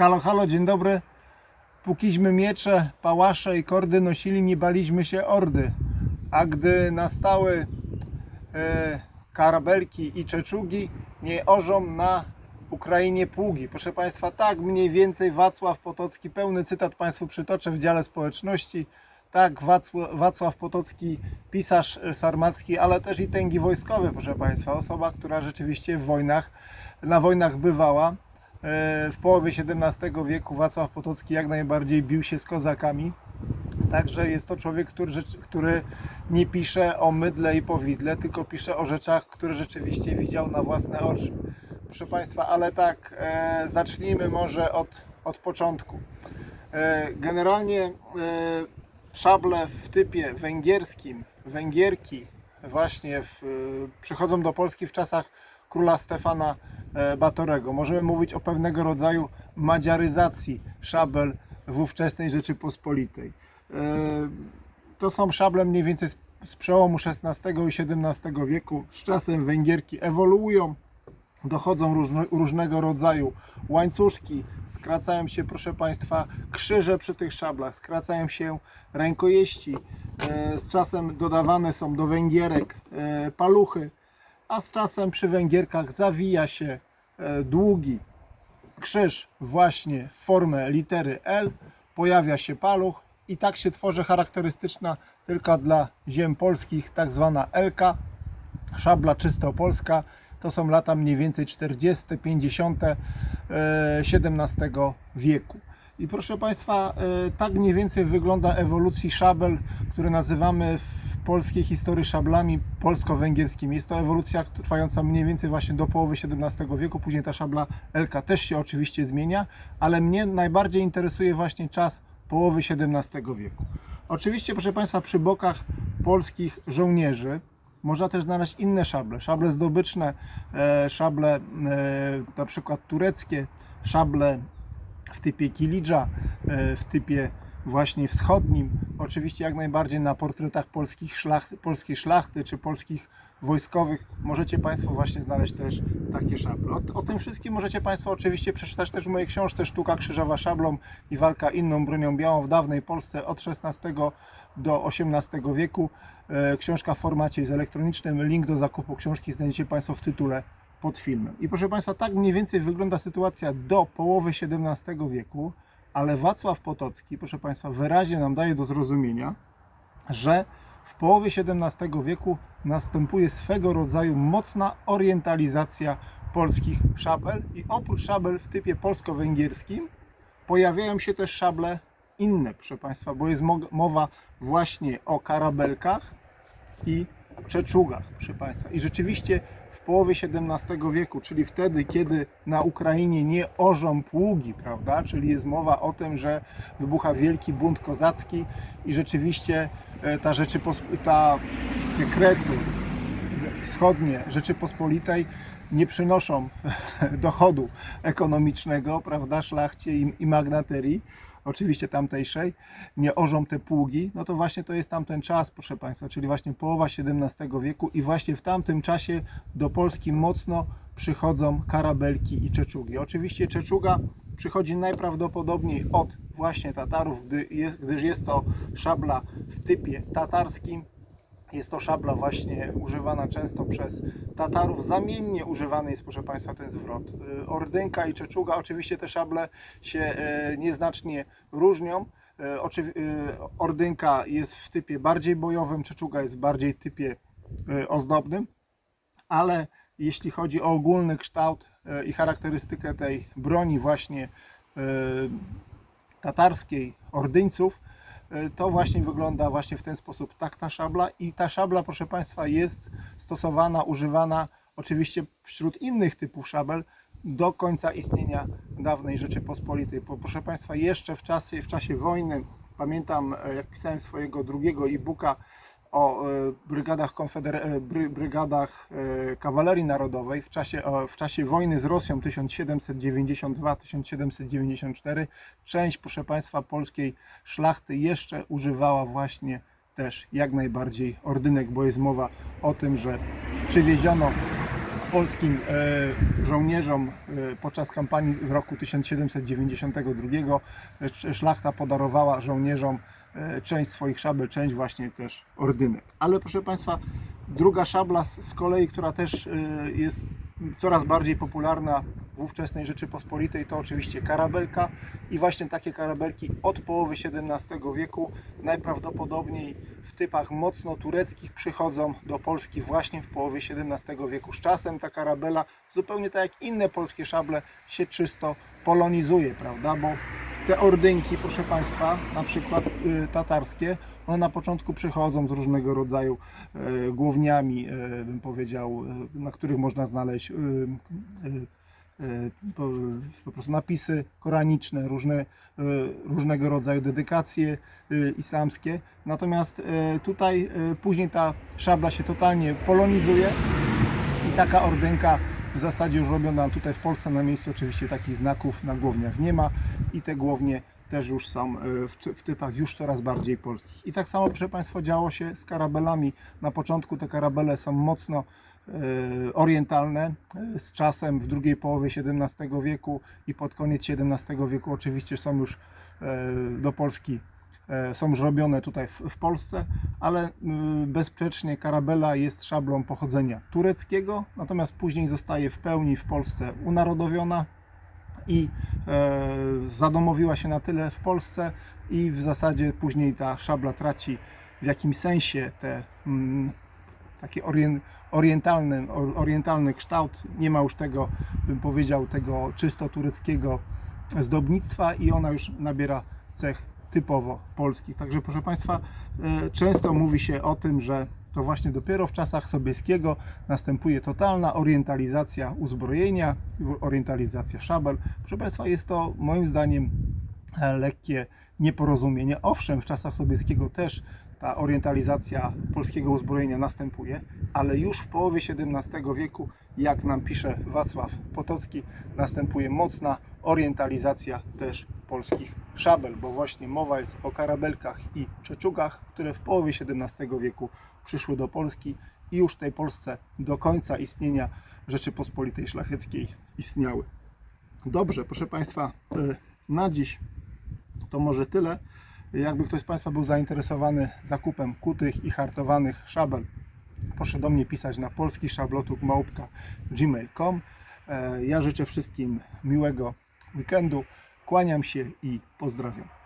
Halo, halo, dzień dobry. Pókiśmy miecze, pałasze i kordy nosili, nie baliśmy się ordy. A gdy nastały e, karabelki i czeczugi, nie orzą na Ukrainie pługi. Proszę Państwa, tak mniej więcej Wacław Potocki, pełny cytat Państwu przytoczę w dziale społeczności. Tak, Wacław, Potocki, pisarz sarmacki, ale też i tęgi wojskowy, proszę Państwa. Osoba, która rzeczywiście w wojnach, na wojnach bywała. E, W połowie XVII wieku Wacław Potocki jak najbardziej bił się z kozakami. Także jest to człowiek, który, który nie pisze o mydle i powidle, tylko pisze o rzeczach, które rzeczywiście widział na własne oczy. Proszę Państwa, ale tak, e, zacznijmy może od, od początku. E, generalnie e, szable w typie węgierskim, węgierki właśnie w, e, przychodzą do Polski w czasach króla Stefana Batorego. Możemy mówić o pewnego rodzaju madziaryzacji szabel w ówczesnej Rzeczypospolitej. E, To są szable mniej więcej z, przełomu XVI i XVII wieku. Z czasem Węgierki ewoluują, dochodzą różnego rodzaju łańcuszki, skracają się, proszę Państwa, krzyże przy tych szablach, skracają się rękojeści. E, Z czasem dodawane są do węgierek e, paluchy, a z czasem przy węgierkach zawija się e, długi krzyż właśnie w formę litery L, pojawia się paluch i tak się tworzy charakterystyczna tylko dla ziem polskich tak zwana Elka, szabla czysto polska. To są lata mniej więcej 40, 50 e, XVII wieku. I proszę Państwa, e, tak mniej więcej wygląda ewolucji szabel, które nazywamy w polskiej historii szablami polsko-węgierskimi. Jest to ewolucja trwająca mniej więcej właśnie do połowy XVII wieku. Później ta szabla Elka też się oczywiście zmienia, ale mnie najbardziej interesuje właśnie czas połowy XVII wieku. Oczywiście, proszę Państwa, przy bokach polskich żołnierzy można też znaleźć inne szable, szable zdobyczne, e, szable e, na przykład tureckie, szable w typie kilidża, e, w typie właśnie wschodnim. Oczywiście jak najbardziej na portretach polskich polskiej szlachty czy polskich wojskowych możecie Państwo właśnie znaleźć też takie szable. O, o tym wszystkim możecie Państwo oczywiście przeczytać też w mojej książce Sztuka krzyżowa szablą i walka inną bronią białą w dawnej Polsce od XVI do XVIII wieku. E, Książka w formacie jest elektronicznym. Link do zakupu książki znajdziecie Państwo w tytule pod filmem. I proszę Państwa, tak mniej więcej wygląda sytuacja do połowy XVII wieku, ale Wacław Potocki, proszę Państwa, wyraźnie nam daje do zrozumienia, że w połowie XVII wieku następuje swego rodzaju mocna orientalizacja polskich szabel i oprócz szabel w typie polsko-węgierskim pojawiają się też szable inne, proszę Państwa, bo jest mo- mowa właśnie o karabelkach i czeczugach, proszę Państwa. I rzeczywiście w połowie XVII wieku, czyli wtedy, kiedy na Ukrainie nie orzą pługi, prawda, czyli jest mowa o tym, że wybucha wielki bunt kozacki i rzeczywiście e, ta Rzeczypos- ta, te kresy wschodnie Rzeczypospolitej nie przynoszą dochodu ekonomicznego, prawda, szlachcie i, i magnaterii, oczywiście tamtejszej, nie orzą te pługi, no to właśnie to jest tamten czas, proszę Państwa, czyli właśnie połowa XVII wieku i właśnie w tamtym czasie do Polski mocno przychodzą karabelki i czeczugi. Oczywiście czeczuga przychodzi najprawdopodobniej od właśnie Tatarów, gdy jest, gdyż jest to szabla w typie tatarskim, jest to szabla właśnie używana często przez Tatarów. Zamiennie używany jest, proszę Państwa, ten zwrot. Y, Ordynka i czeczuga, oczywiście te szable się e, nieznacznie różnią. E, y, Ordynka jest w typie bardziej bojowym, czeczuga jest w bardziej typie y, ozdobnym, ale jeśli chodzi o ogólny kształt e, i charakterystykę tej broni właśnie e, tatarskiej, ordyńców, e, to właśnie wygląda właśnie w ten sposób tak ta szabla i ta szabla proszę Państwa jest stosowana, używana oczywiście wśród innych typów szabel do końca istnienia dawnej Rzeczypospolitej. Proszę Państwa jeszcze w czasie, w czasie wojny pamiętam e, jak pisałem swojego drugiego e-booka o e, brygadach, konfeder... e, bry... brygadach e, kawalerii narodowej w czasie, w czasie wojny z Rosją 1792-1794 część, proszę Państwa, polskiej szlachty jeszcze używała właśnie też jak najbardziej ordynek, bo jest mowa o tym, że przywieziono polskim e, żołnierzom e, podczas kampanii w roku 1792 e, szlachta podarowała żołnierzom część swoich szabel, część właśnie też ordynek. Ale proszę Państwa, druga szabla z kolei, która też jest coraz bardziej popularna w ówczesnej Rzeczypospolitej, to oczywiście karabelka i właśnie takie karabelki od połowy XVII wieku najprawdopodobniej w typach mocno tureckich przychodzą do Polski właśnie w połowie XVII wieku. Z czasem ta karabela, zupełnie tak jak inne polskie szable, się czysto polonizuje, prawda? Bo te ordynki, proszę Państwa, na przykład y, tatarskie, one na początku przychodzą z różnego rodzaju e, głowniami, e, bym powiedział, e, na których można znaleźć y, y, y, po, po prostu napisy koraniczne, różne, y, różnego rodzaju dedykacje y, islamskie. Natomiast tutaj później ta szabla się totalnie polonizuje i taka ordynka w zasadzie już robiona tutaj w Polsce na miejscu oczywiście takich znaków na głowniach nie ma i te głownie też już są e, w, ty- w typach już coraz bardziej polskich. I tak samo proszę Państwa działo się z karabelami. Na początku te karabele są mocno e, orientalne. E, Z czasem w drugiej połowie XVII wieku i pod koniec XVII wieku oczywiście są już e, do Polski e, są już robione tutaj w, Polsce, ale bezsprzecznie karabela jest szablą pochodzenia tureckiego, natomiast później zostaje w pełni w Polsce unarodowiona i e, zadomowiła się na tyle w Polsce i w zasadzie później ta szabla traci w jakimś sensie te taki orien, orientalny, or- orientalny kształt. Nie ma już tego, bym powiedział, tego czysto tureckiego zdobnictwa i ona już nabiera cech typowo polskich. Także proszę Państwa, e, często mówi się o tym, że to właśnie dopiero w czasach Sobieskiego następuje totalna orientalizacja uzbrojenia, orientalizacja szabel. Proszę Państwa, jest to moim zdaniem e, lekkie nieporozumienie. Owszem, w czasach Sobieskiego też ta orientalizacja polskiego uzbrojenia następuje, ale już w połowie XVII wieku, jak nam pisze Wacław Potocki, następuje mocna orientalizacja też polskich szabel, bo właśnie mowa jest o karabelkach i czeczugach, które w połowie XVII wieku przyszły do Polski i już tej Polsce do końca istnienia Rzeczypospolitej Szlacheckiej istniały. Dobrze, proszę Państwa, y, na dziś to może tyle. Jakby ktoś z Państwa był zainteresowany zakupem kutych i hartowanych szabel, proszę do mnie pisać na polski gmail.com. Ja życzę wszystkim miłego weekendu. Kłaniam się i pozdrawiam.